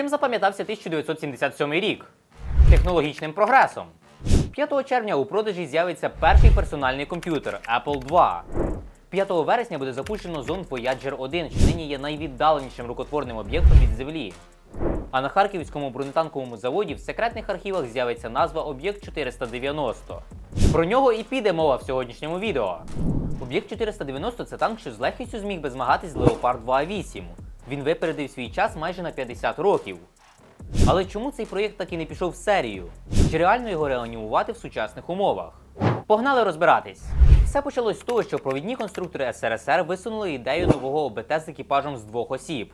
Чим запам'ятався 1977 рік? Технологічним прогресом. 5 червня у продажі з'явиться перший персональний комп'ютер Apple II. 5 вересня буде запущено зонд Voyager 1, що нині є найвіддаленішим рукотворним об'єктом від Землі. А на Харківському бронетанковому заводі в секретних архівах з'явиться назва Об'єкт 490. Про нього і піде мова в сьогоднішньому відео. Об'єкт 490 це танк, що з легкістю зміг би змагатись з Leopard 2A8. Він випередив свій час майже на 50 років. Але чому цей проєкт так і не пішов в серію? Чи реально його реанімувати в сучасних умовах? Погнали розбиратись. Все почалось з того, що провідні конструктори СРСР висунули ідею нового ОБТ з екіпажем з двох осіб.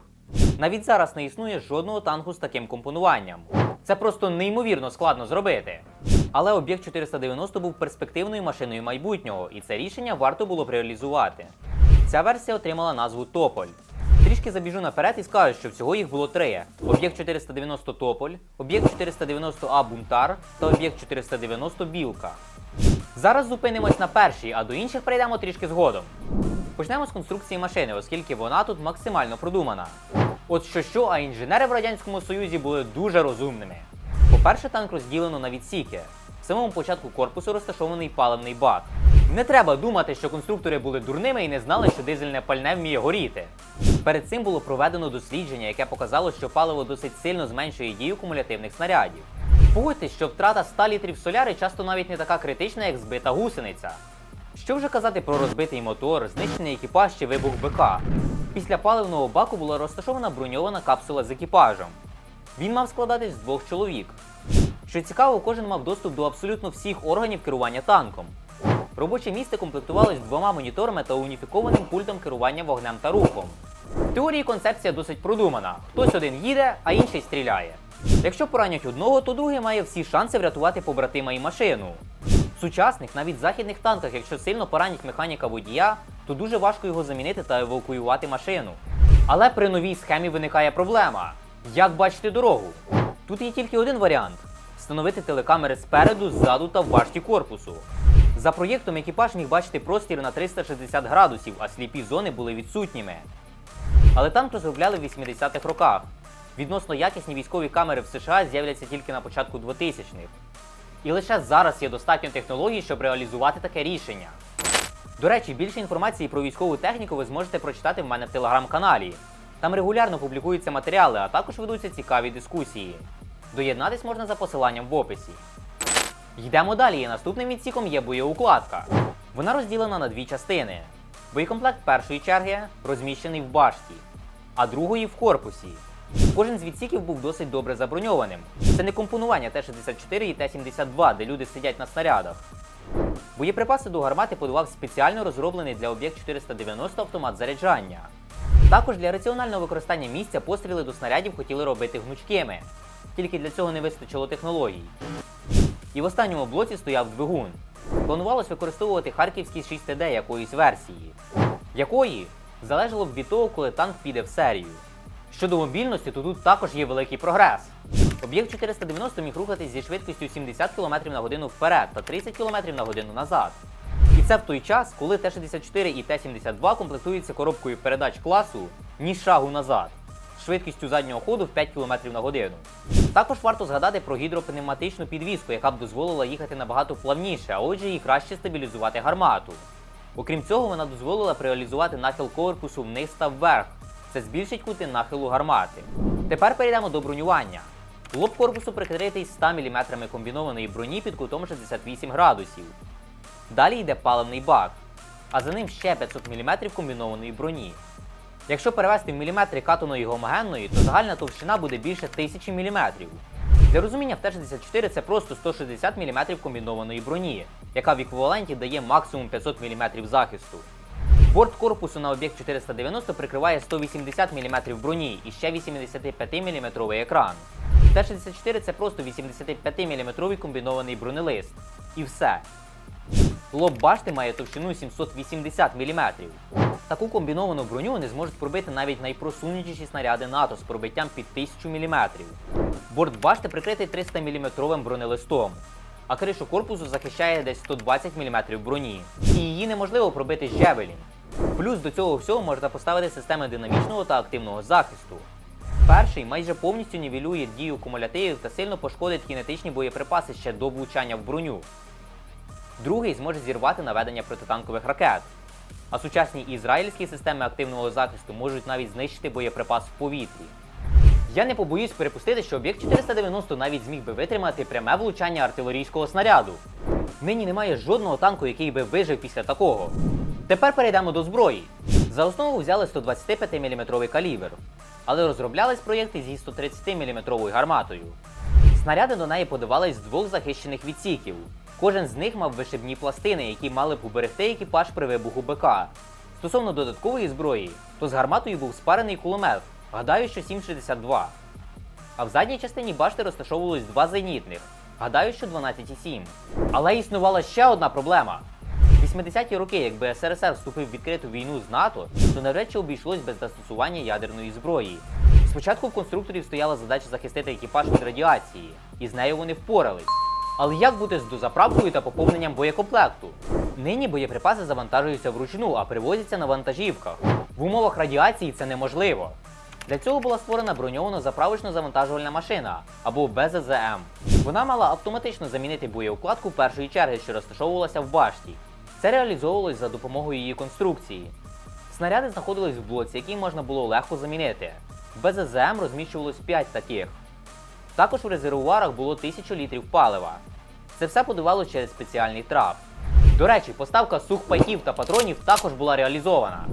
Навіть зараз не існує жодного танку з таким компонуванням. Це просто неймовірно складно зробити. Але об'єкт 490 був перспективною машиною майбутнього, і це рішення варто було б реалізувати. Ця версія отримала назву Тополь. Трішки забіжу наперед і скажу, що всього їх було три: об'єкт 490 Тополь, об'єкт 490 А Бунтар та об'єкт 490 Білка. Зараз зупинимось на першій, а до інших перейдемо трішки згодом. Почнемо з конструкції машини, оскільки вона тут максимально продумана. От що що, а інженери в Радянському Союзі були дуже розумними. По-перше, танк розділено на відсіки. В самому початку корпусу розташований паливний бак. Не треба думати, що конструктори були дурними і не знали, що дизельне пальне вміє горіти. Перед цим було проведено дослідження, яке показало, що паливо досить сильно зменшує дію кумулятивних снарядів. Погодьтесь, що втрата 100 літрів соляри часто навіть не така критична, як збита гусениця. Що вже казати про розбитий мотор, знищений екіпаж чи вибух БК? Після паливного баку була розташована броньована капсула з екіпажем. Він мав складатись з двох чоловік. Що цікаво, кожен мав доступ до абсолютно всіх органів керування танком. Робоче місце комплектувалось двома моніторами та уніфікованим пультом керування вогнем та рухом. В теорії концепція досить продумана. Хтось один їде, а інший стріляє. Якщо поранять одного, то другий має всі шанси врятувати побратима і машину. В сучасних, навіть західних танках, якщо сильно поранять механіка водія, то дуже важко його замінити та евакуювати машину. Але при новій схемі виникає проблема: як бачити дорогу? Тут є тільки один варіант: встановити телекамери спереду, ззаду та в башті корпусу. За проєктом екіпаж міг бачити простір на 360 градусів, а сліпі зони були відсутніми. Але танк розробляли в 80-х роках. Відносно якісні військові камери в США з'являться тільки на початку 2000-х. І лише зараз є достатньо технологій, щоб реалізувати таке рішення. До речі, більше інформації про військову техніку ви зможете прочитати в мене в телеграм-каналі. Там регулярно публікуються матеріали, а також ведуться цікаві дискусії. Доєднатись можна за посиланням в описі. Йдемо далі. і Наступним відсіком є боєукладка. Вона розділена на дві частини. Боєкомплект першої черги розміщений в башті, а другої в корпусі. Кожен з відсіків був досить добре заброньованим. Це не компонування Т-64 і Т-72, де люди сидять на снарядах. Боєприпаси до гармати подавав спеціально розроблений для об'єкт 490 автомат заряджання. Також для раціонального використання місця постріли до снарядів хотіли робити гнучкими. Тільки для цього не вистачило технологій. І в останньому блоці стояв двигун. Планувалось використовувати харківський 6TD якоїсь версії, якої залежало б від того, коли танк піде в серію. Щодо мобільності, то тут також є великий прогрес. Об'єкт 490 міг рухатись зі швидкістю 70 км на годину вперед та 30 км на годину назад. І це в той час, коли Т-64 і Т-72 комплектуються коробкою передач класу ні шагу назад, швидкістю заднього ходу в 5 км на годину. Також варто згадати про гідропневматичну підвіску, яка б дозволила їхати набагато плавніше, а отже і краще стабілізувати гармату. Окрім цього, вона дозволила б реалізувати нахил корпусу вниз та вверх. Це збільшить кути нахилу гармати. Тепер перейдемо до бронювання. Лоб корпусу прикритий 100 мм комбінованої броні під кутом 68 градусів. Далі йде паливний бак, а за ним ще 500 мм комбінованої броні. Якщо перевести в міліметри катаної гомогенної, то загальна товщина буде більше 1000 мм. Для розуміння в Т-64 це просто 160 мм комбінованої броні, яка в еквіваленті дає максимум 500 мм захисту. Борт корпусу на об'єкт 490 прикриває 180 мм броні і ще 85 мм екран. Т-64 це просто 85 мм комбінований бронелист. І все. Лоб башти має товщину 780 мм. Таку комбіновану броню не зможуть пробити навіть найпросунутіші снаряди НАТО з пробиттям під 1000 мм. Борт башти прикритий 300 мм бронелистом, а кришу корпусу захищає десь 120 мм броні. І її неможливо пробити з джевелін. Плюс до цього всього можна поставити системи динамічного та активного захисту. Перший майже повністю нівелює дію кумулятивів та сильно пошкодить кінетичні боєприпаси ще до влучання в броню. Другий зможе зірвати наведення протитанкових ракет. А сучасні ізраїльські системи активного захисту можуть навіть знищити боєприпас в повітрі. Я не побоюсь перепустити, що об'єкт 490 навіть зміг би витримати пряме влучання артилерійського снаряду. Нині немає жодного танку, який би вижив після такого. Тепер перейдемо до зброї. За основу взяли 125 мм калібр, але розроблялись проєкти зі 130 мм гарматою. Снаряди до неї подавались з двох захищених відсіків. Кожен з них мав вишибні пластини, які мали б уберегти екіпаж при вибуху БК. Стосовно додаткової зброї, то з гарматою був спарений кулемет, гадаю, що 7,62. А в задній частині башти розташовувались два зенітних, гадаю, що 12,7. Але існувала ще одна проблема. В 80-ті роки, якби СРСР вступив в відкриту війну з НАТО, то навряд чи обійшлось без застосування ядерної зброї. Спочатку в конструкторів стояла задача захистити екіпаж від радіації, і з нею вони впорались. Але як бути з дозаправкою та поповненням боєкомплекту? Нині боєприпаси завантажуються вручну, а привозяться на вантажівках. В умовах радіації це неможливо. Для цього була створена броньовано заправочно завантажувальна машина або БЗЗМ. Вона мала автоматично замінити боєукладку першої черги, що розташовувалася в башті. Це реалізовувалось за допомогою її конструкції. Снаряди знаходились в блоці, який можна було легко замінити. В БЗЗМ розміщувалось 5 таких. Також в резервуарах було 1000 літрів палива. Це все подавалося через спеціальний трап. До речі, поставка сухпайків та патронів також була реалізована.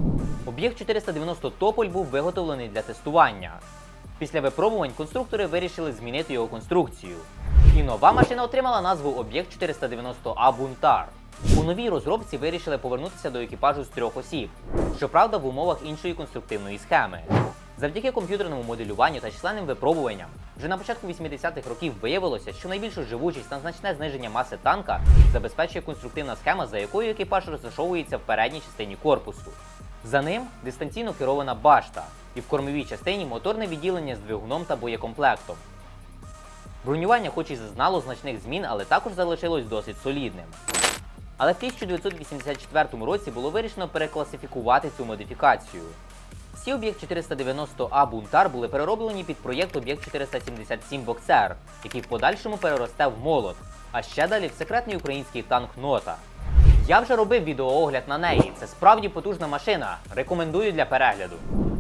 Об'єкт 490 Тополь був виготовлений для тестування. Після випробувань конструктори вирішили змінити його конструкцію. І нова машина отримала назву Об'єкт 490А Бунтар. У новій розробці вирішили повернутися до екіпажу з трьох осіб, щоправда, в умовах іншої конструктивної схеми. Завдяки комп'ютерному моделюванню та численним випробуванням, вже на початку 80-х років виявилося, що найбільшу живучість та значне зниження маси танка забезпечує конструктивна схема, за якою екіпаж розташовується в передній частині корпусу. За ним дистанційно керована башта, і в кормовій частині моторне відділення з двигуном та боєкомплектом. Бронювання хоч і зазнало значних змін, але також залишилось досить солідним. Але в 1984 році було вирішено перекласифікувати цю модифікацію. Всі об'єкт 490А Бунтар були перероблені під проєкт об'єкт 477 Боксер, який в подальшому переросте в молот, а ще далі в секретний український танк Нота. Я вже робив відеоогляд на неї. Це справді потужна машина. Рекомендую для перегляду.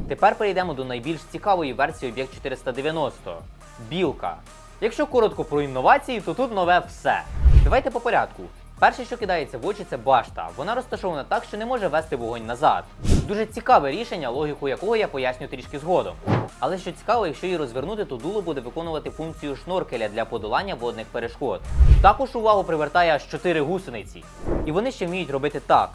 Тепер перейдемо до найбільш цікавої версії об'єкт 490 Білка. Якщо коротко про інновації, то тут нове все. Давайте по порядку. Перше, що кидається в очі, це башта. Вона розташована так, що не може вести вогонь назад. Дуже цікаве рішення, логіку якого я поясню трішки згодом. Але що цікаво, якщо її розвернути, то дуло буде виконувати функцію шноркеля для подолання водних перешкод. Також увагу привертає аж 4 гусениці. І вони ще вміють робити так.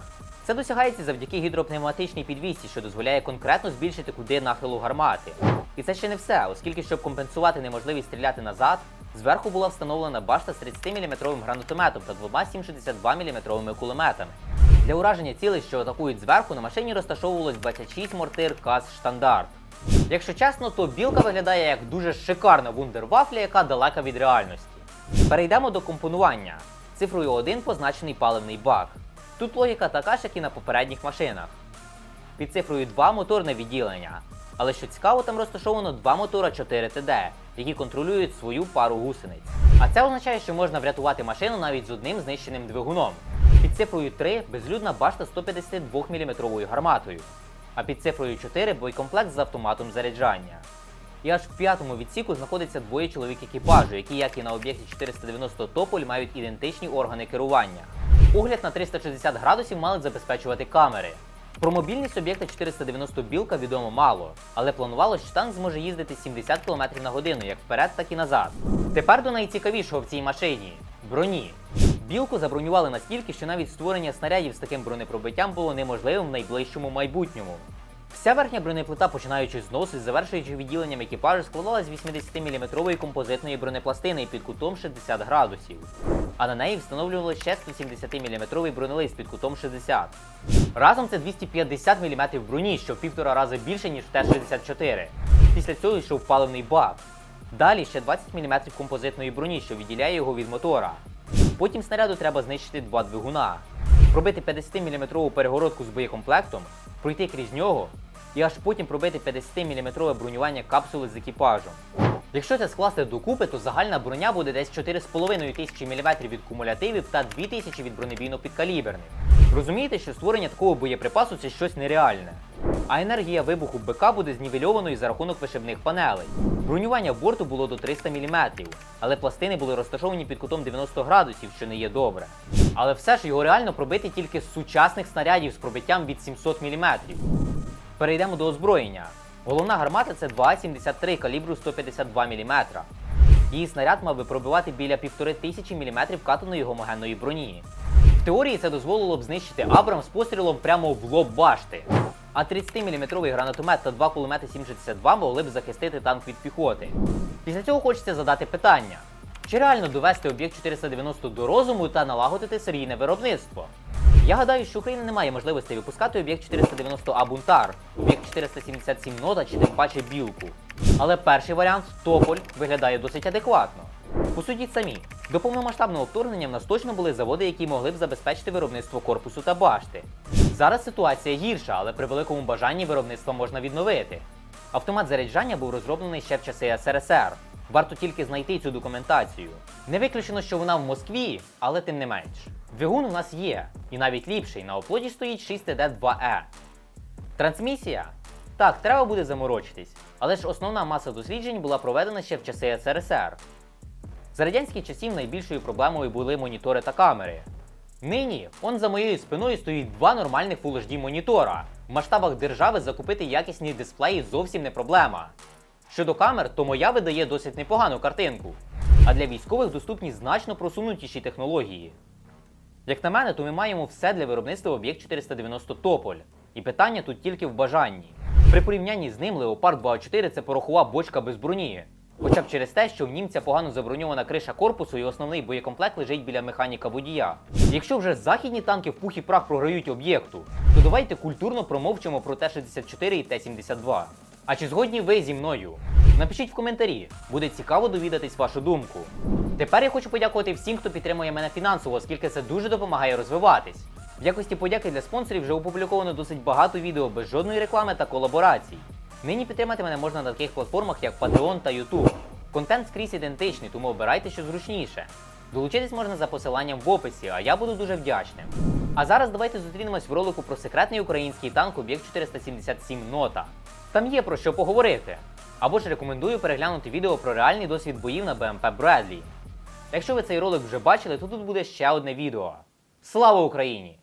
Це досягається завдяки гідропневматичній підвісці, що дозволяє конкретно збільшити куди нахилу гармати. І це ще не все, оскільки, щоб компенсувати неможливість стріляти назад, зверху була встановлена башта з 30-мм гранатометом та двома 7,62-мм кулеметами. Для ураження цілей, що атакують зверху, на машині розташовувалось 26 мортир КАЗ штандарт. Якщо чесно, то білка виглядає як дуже шикарна вундервафля, яка далека від реальності. Перейдемо до компонування. Цифрою 1 позначений паливний бак. Тут логіка така ж, як і на попередніх машинах. Під цифрою 2 моторне відділення. Але що цікаво, там розташовано два мотора 4 ТД, які контролюють свою пару гусениць. А це означає, що можна врятувати машину навіть з одним знищеним двигуном. Під цифрою 3 безлюдна башта 152 мм гарматою, а під цифрою 4 боєкомплект з автоматом заряджання. І аж в п'ятому відсіку знаходиться двоє чоловік екіпажу, які, як і на об'єкті 490 Тополь, мають ідентичні органи керування. Огляд на 360 градусів мали забезпечувати камери. Про мобільність об'єкта 490 білка відомо мало, але планувалось, що танк зможе їздити 70 км на годину як вперед, так і назад. Тепер до найцікавішого в цій машині броні. Білку забронювали настільки, що навіть створення снарядів з таким бронепробиттям було неможливим в найближчому майбутньому. Вся верхня бронеплита, починаючи з носу і завершуючи відділенням екіпажу, складалась з 80-мм композитної бронепластини під кутом 60 градусів. А на неї встановлювали ще 170-мм бронелист під кутом 60. Разом це 250 мм броні, що в півтора рази більше, ніж в Т-64. Після цього йшов паливний бак. Далі ще 20 мм композитної броні, що відділяє його від мотора. Потім снаряду треба знищити два двигуна, пробити 50-мм перегородку з боєкомплектом, пройти крізь нього і аж потім пробити 50-мм бронювання капсули з екіпажем. Якщо це скласти докупи, то загальна броня буде десь 4,5 тисячі мм від кумулятивів та 2000 від бронебійно-підкаліберних. Розумієте, що створення такого боєприпасу це щось нереальне. А енергія вибуху БК буде знівельованою за рахунок вишибних панелей. Бронювання борту було до 300 мм, але пластини були розташовані під кутом 90 градусів, що не є добре. Але все ж його реально пробити тільки з сучасних снарядів з пробиттям від 700 мм. Перейдемо до озброєння. Головна гармата це 2,73 калібру 152 мм. Її снаряд мав би пробивати біля 1500 мм катаної гомогенної броні. В теорії це дозволило б знищити Абрам з пострілом прямо в лоб башти. А 30-мм гранатомет та два кулемети 762 могли б захистити танк від піхоти. Після цього хочеться задати питання: чи реально довести об'єкт 490 до розуму та налагодити серійне виробництво? Я гадаю, що Україна не має можливості випускати об'єкт 490 А Бунтар, об'єкт 477 нота чи тим паче білку. Але перший варіант Тополь виглядає досить адекватно. Посудіть самі, до повномасштабного вторгнення в нас точно були заводи, які могли б забезпечити виробництво корпусу та башти. Зараз ситуація гірша, але при великому бажанні виробництво можна відновити. Автомат заряджання був розроблений ще в часи СРСР. Варто тільки знайти цю документацію. Не виключено, що вона в Москві, але тим не менш. Двигун у нас є, і навіть ліпший. На оплоті стоїть 6TD2E. Трансмісія? Так, треба буде заморочитись, але ж основна маса досліджень була проведена ще в часи СРСР. За радянських часів найбільшою проблемою були монітори та камери. Нині, он за моєю спиною стоїть два нормальних Full HD монітора. В масштабах держави закупити якісні дисплеї зовсім не проблема. Щодо камер, то моя видає досить непогану картинку. А для військових доступні значно просунутіші технології. Як на мене, то ми маємо все для виробництва об'єкт 490 Тополь. І питання тут тільки в бажанні. При порівнянні з ним Леопард 2А4 це порохова бочка без броні. Хоча б через те, що в німця погано заброньована криша корпусу і основний боєкомплект лежить біля механіка водія. Якщо вже західні танки в пух і прах програють об'єкту, то давайте культурно промовчимо про Т-64 і Т-72. А чи згодні ви зі мною? Напишіть в коментарі, буде цікаво довідатись вашу думку. Тепер я хочу подякувати всім, хто підтримує мене фінансово, оскільки це дуже допомагає розвиватись. В якості подяки для спонсорів вже опубліковано досить багато відео без жодної реклами та колаборацій. Нині підтримати мене можна на таких платформах, як Patreon та YouTube. Контент скрізь ідентичний, тому обирайте що зручніше. Долучитись можна за посиланням в описі, а я буду дуже вдячним. А зараз давайте зустрінемось в ролику про секретний український танк об'єкт 477 Нота. Там є про що поговорити. Або ж рекомендую переглянути відео про реальний досвід боїв на БМП Бредлі. Якщо ви цей ролик вже бачили, то тут буде ще одне відео. Слава Україні!